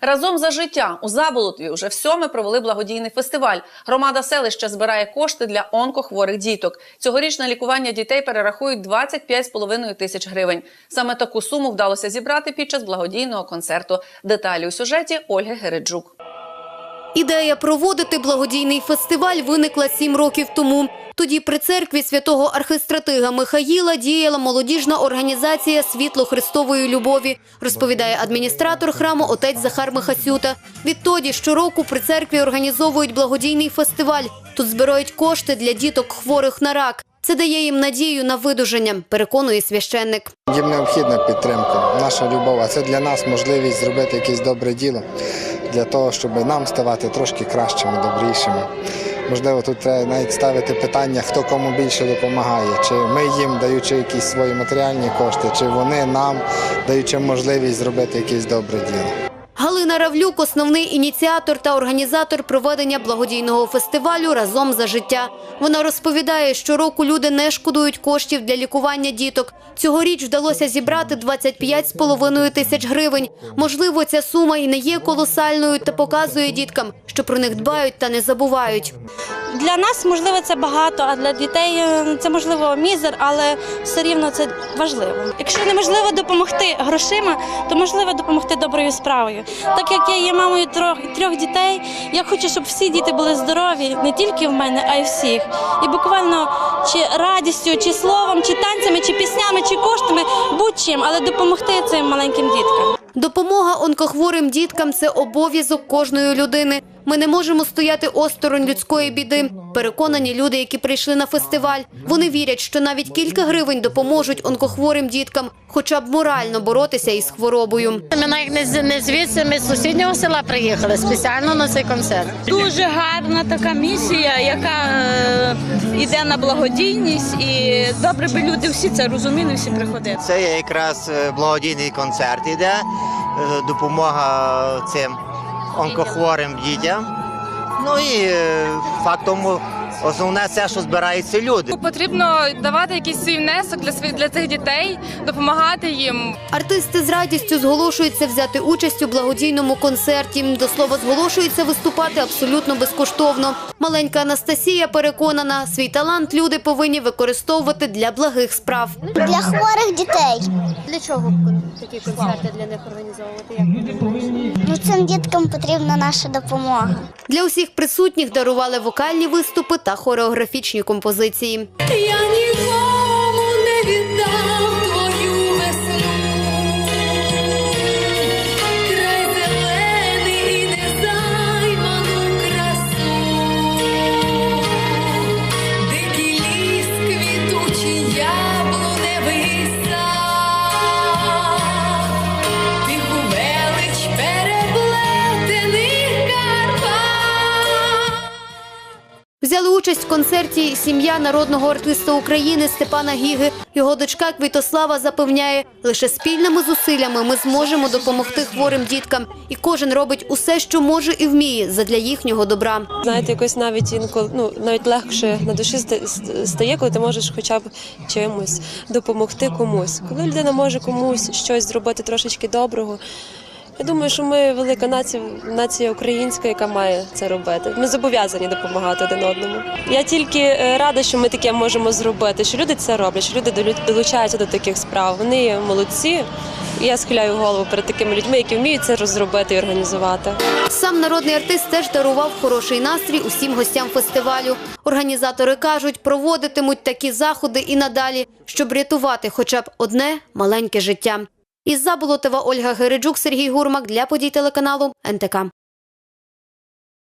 Разом за життя у заболотві вже всьоме провели благодійний фестиваль. Громада селища збирає кошти для онкохворих діток. Цьогоріч на лікування дітей перерахують 25,5 тисяч гривень. Саме таку суму вдалося зібрати під час благодійного концерту. Деталі у сюжеті Ольги Гереджук. Ідея проводити благодійний фестиваль виникла сім років тому. Тоді при церкві святого архистратига Михаїла діяла молодіжна організація Світло Христової любові, розповідає адміністратор храму отець Захар Михасюта. Відтоді щороку при церкві організовують благодійний фестиваль. Тут збирають кошти для діток хворих на рак. Це дає їм надію на видужання, переконує священник. Їм необхідна підтримка, наша любов, а це для нас можливість зробити якесь добре діло для того, щоб нам ставати трошки кращими, добрішими. Можливо, тут треба навіть ставити питання, хто кому більше допомагає, чи ми їм даючи якісь свої матеріальні кошти, чи вони нам даючи можливість зробити якесь добре діло. Галина Равлюк – основний ініціатор та організатор проведення благодійного фестивалю «Разом за життя». Вона розповідає, що року люди не шкодують коштів для лікування діток. Цьогоріч вдалося зібрати 25,5 тисяч гривень. Можливо, ця сума і не є колосальною та показує діткам, що про них дбають та не забувають. Для нас можливо це багато, а для дітей е, це можливо мізер, але все рівно це важливо. Якщо неможливо допомогти грошима, то можливо допомогти доброю справою. Так як я є мамою трьох, трьох дітей, я хочу, щоб всі діти були здорові, не тільки в мене, а й всіх. І буквально чи радістю, чи словом, чи танцями, чи піснями, чи коштами, будь-чим, але допомогти цим маленьким діткам. Допомога онкохворим діткам – це обов'язок кожної людини. Ми не можемо стояти осторонь людської біди. Переконані люди, які прийшли на фестиваль. Вони вірять, що навіть кілька гривень допоможуть онкохворим діткам, хоча б морально боротися із хворобою. Ми навіть не, з- звідси, ми з сусіднього села приїхали спеціально на цей концерт. Дуже гарна така місія, яка е, йде на благодійність, і добре би люди всі це розуміли, всі приходили. Це якраз е, благодійний концерт іде, е, допомога цим онкохворим дітям. Ну і е, факт основне це, що збираються люди. Потрібно давати якийсь свій внесок для свої- для цих дітей, допомагати їм. Артисти з радістю зголошуються взяти участь у благодійному концерті. До слова, зголошуються виступати абсолютно безкоштовно. Маленька Анастасія переконана, свій талант люди повинні використовувати для благих справ. для хворих дітей. Для чого такі концерти для них організовувати? Ну цим діткам потрібна наша допомога. Для усіх присутніх дарували вокальні виступи та хореографічні композиції. Я нікому не віддам концерті сім'я народного артиста України Степана Гіги. Його дочка Квітослава запевняє, лише спільними зусиллями ми зможемо допомогти хворим діткам. І кожен робить усе, що може і вміє задля їхнього добра. Знаєте, якось навіть інколи ну навіть легше на душі ста- стає, коли ти можеш хоча б чимось допомогти комусь. Коли людина може комусь щось зробити трошечки доброго. Я думаю, що ми велика нація, нація українська, яка має це робити. Ми зобов'язані допомагати один одному. Я тільки е, рада, що ми таке можемо зробити, що люди це роблять, що люди долучаються до таких справ. Вони молодці. Я схиляю голову перед такими людьми, які вміють це розробити і організувати. Сам народний артист теж дарував хороший настрій усім гостям фестивалю. Організатори кажуть, проводитимуть такі заходи і надалі, щоб рятувати хоча б одне маленьке життя. Із Заболотова Ольга Гериджук, Сергій Гурмак для подій телеканалу НТК.